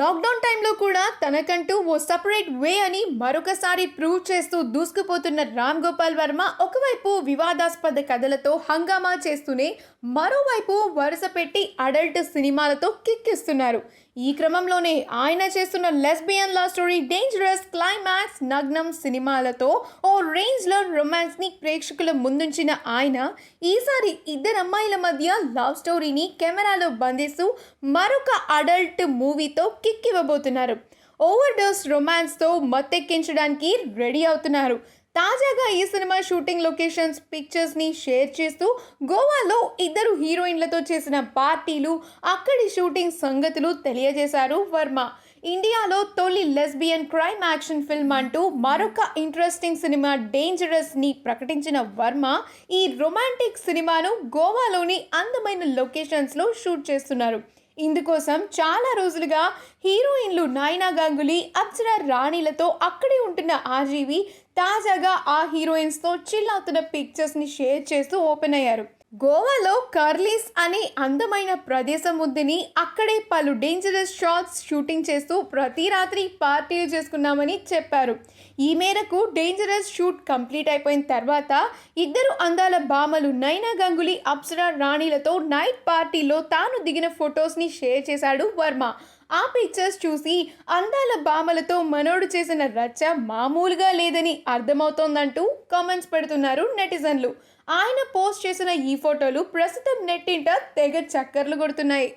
Lockdown టైంలో కూడా తనకంటూ ఓ సపరేట్ వే అని మరొకసారి ప్రూవ్ చేస్తూ దూసుకుపోతున్న రామ్ గోపాల్ వర్మ ఒకవైపు వివాదాస్పద కథలతో హంగామా చేస్తూనే మరోవైపు వరుస పెట్టి అడల్ట్ సినిమాలతో కిక్కిస్తున్నారు. ఈ క్రమంలోనే ఆయన చేస్తున్న lesbian love story dangerous climax Nagnam సినిమాలతో ఓ రేంజ్లో రొమాన్స్ని ప్రేక్షకుల ముందుంచిన ఆయన ఈసారి ఇద్దరు అమ్మాయిల మధ్య లవ్ స్టోరీని కెమెరాలో బంధిస్తూ మరొక అడల్ట్ మూవీతో కిక్ ఇవ్వబోతున్నారు ఓవర్ డోస్ రొమాన్స్తో మత్తెక్కించడానికి రెడీ అవుతున్నారు. తాజాగా ఈ సినిమా షూటింగ్ లొకేషన్స్ పిక్చర్స్ని షేర్ చేస్తూ గోవాలో ఇద్దరు హీరోయిన్లతో చేసిన పార్టీలు అక్కడి షూటింగ్ సంగతులు తెలియజేశారు వర్మ. ఇండియాలో తొలి లెస్బియన్ క్రైమ్ యాక్షన్ ఫిల్మ్ అంటూ మరొక ఇంట్రెస్టింగ్ సినిమా డేంజరస్ని ప్రకటించిన వర్మ ఈ రొమాంటిక్ సినిమాను గోవాలోని అందమైన లొకేషన్స్లో షూట్ చేస్తున్నారు. ఇందుకోసం చాలా రోజులుగా హీరోయిన్లు నైనా గంగులీ అప్సరా రాణిలతో అక్కడే ఉంటున్న ఆర్జీవి తాజాగా ఆ హీరోయిన్స్తో చిల్ అవుతున్న పిక్చర్స్ని షేర్ చేస్తూ ఓపెన్ అయ్యారు. గోవాలో కర్లీస్ అనే అందమైన ప్రదేశం ఉందని అక్కడే పలు డేంజరస్ షాట్స్ షూటింగ్ చేస్తూ ప్రతి రాత్రి పార్టీలు చేసుకున్నామని చెప్పారు. ఈ మేరకు డేంజరస్ షూట్ కంప్లీట్ అయిపోయిన తర్వాత ఇద్దరు అందాల భామలు నైనా గంగులీ అప్సరా రాణిలతో నైట్ పార్టీలో తాను దిగిన ఫొటోస్ని షేర్ చేశాడు వర్మ. ఆ పిక్చర్స్ చూసి అందాల భామలతో మనోడు చేసిన రచ్చ మామూలుగా లేదని అర్థమవుతోందంటూ కామెంట్స్ పెడుతున్నారు నెటిజన్లు. ఆయన పోస్ట్ చేసిన ఈ ఫోటోలు ప్రస్తుతం నెట్టింట తెగ చక్కర్లు కొడుతున్నాయి.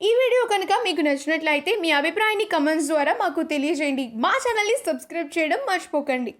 ఈ వీడియో కనుక మీకు నచ్చినట్లయితే మీ అభిప్రాయాన్ని కమెంట్స్ ద్వారా మాకు తెలియజేయండి. మా ఛానల్ని సబ్స్క్రైబ్ చేయడం మర్చిపోకండి.